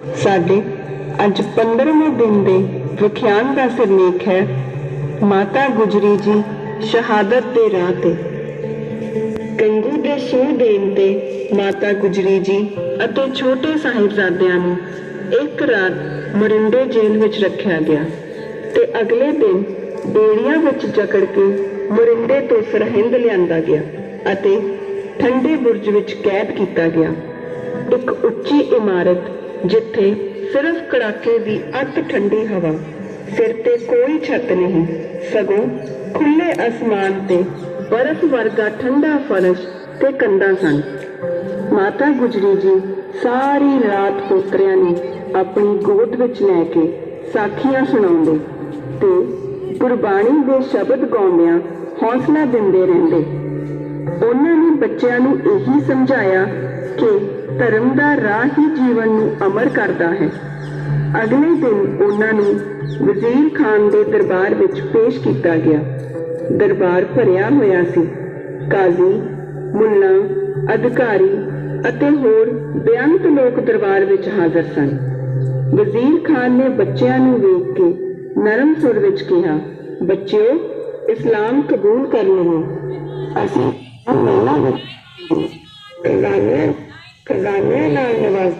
ਸਾਡੇ ਅੱਜ 15ਵੇਂ ਦਿਨ ਦੇ ਵਿਖਿਆਨ ਦਾ ਸਿਰਲੇਖ ਹੈ, ਮਾਤਾ ਗੁਜਰੀ ਜੀ ਸ਼ਹਾਦਤ ਦੇ ਰਾਹ ਤੇ। ਗੰਗੂ ਦੇ ਸੂਹ ਦੇਣ ਤੇ ਮਾਤਾ ਗੁਜਰੀ ਜੀ ਅਤੇ ਛੋਟੇ ਸਾਹਿਬਜ਼ਾਦਿਆਂ ਨੂੰ ਇੱਕ ਰਾਤ ਮਰਿੰਡੇ ਜੇਲ੍ਹ ਵਿੱਚ ਰੱਖਿਆ ਗਿਆ ਤੇ ਅਗਲੇ ਦਿਨ ਬੇੜੀਆਂ ਵਿੱਚ ਜਕੜ ਕੇ ਮਰਿੰਡੇ ਤੋਂ ਸਰਹਿੰਦ ਲਿਆਂਦਾ ਗਿਆ ਅਤੇ ਠੰਡੇ ਬੁਰਜ ਵਿੱਚ ਕੈਦ ਕੀਤਾ ਗਿਆ। ਇੱਕ ਉੱਚੀ ਇਮਾਰਤ ਜਿੱਥੇ ਸਿਰਫ ਕੜਾਕੇ ਦੀ ਅੱਤ ਠੰਡੀ ਹਵਾ, ਸਿਰ ਤੇ ਕੋਈ ਛੱਤ ਨਹੀਂ, ਸਗੋਂ ਖੁੱਲੇ ਅਸਮਾਨ ਤੇ ਬਰਫ਼ ਵਰਗਾ ਠੰਡਾ ਫਰਸ਼ ਤੇ ਕੰਧਾਂ ਸਨ। ਮਾਤਾ ਗੁਜਰੀ ਜੀ ਸਾਰੀ ਰਾਤ ਪੋਤਰਿਆਂ ਨੂੰ ਆਪਣੀ ਗੋਦ ਵਿੱਚ ਲੈ ਕੇ ਸਾਖੀਆਂ ਸੁਣਾਉਂਦੇ ਤੇ ਗੁਰਬਾਣੀ ਦੇ ਸ਼ਬਦ ਗਾਉਂਦਿਆਂ ਹੌਸਲਾ ਦਿੰਦੇ ਰਹਿੰਦੇ। ਉਹਨਾਂ ਨੇ ਬੱਚਿਆਂ ਨੂੰ ਇਹੀ ਸਮਝਾਇਆ ਕਿ ਧਰਮ ਦਾ ਰਾਹ ਹੀ ਜੀਵਨ ਨੂੰ ਅਮਰ ਕਰਦਾ ਹੈ। ਅਗਲੇ ਦਿਨ ਉਹਨਾਂ ਨੂੰ ਵਜ਼ੀਰ ਖਾਨ ਦੇ ਦਰਬਾਰ ਵਿੱਚ ਪੇਸ਼ ਕੀਤਾ ਗਿਆ। ਦਰਬਾਰ ਭਰਿਆ ਹੋਇਆ ਸੀ। ਕਾਜ਼ੀ, ਮੁੱਲਾ, ਅਧਿਕਾਰੀ ਅਤੇ ਹੋਰ ਬੇਅੰਤ ਲੋਕ ਦਰਬਾਰ ਵਿੱਚ ਹਾਜ਼ਰ ਸਨ। ਵਜ਼ੀਰ ਖਾਨ ਨੇ ਬੱਚਿਆਂ ਨੂੰ ਵੇਖ ਕੇ ਨਰਮ ਸੁਰ ਵਿੱਚ ਕਿਹਾ, ਬੱਚਿਓ, ਇਸਲਾਮ ਕਬੂਲ ਕਰ ਲਵੋ। ਅਸੀਂ ਮਹਿਲਾ ਵਿੱਚ ਖਜ਼ਾਨੇ ਨਾਲ ਨਿਵਾਸ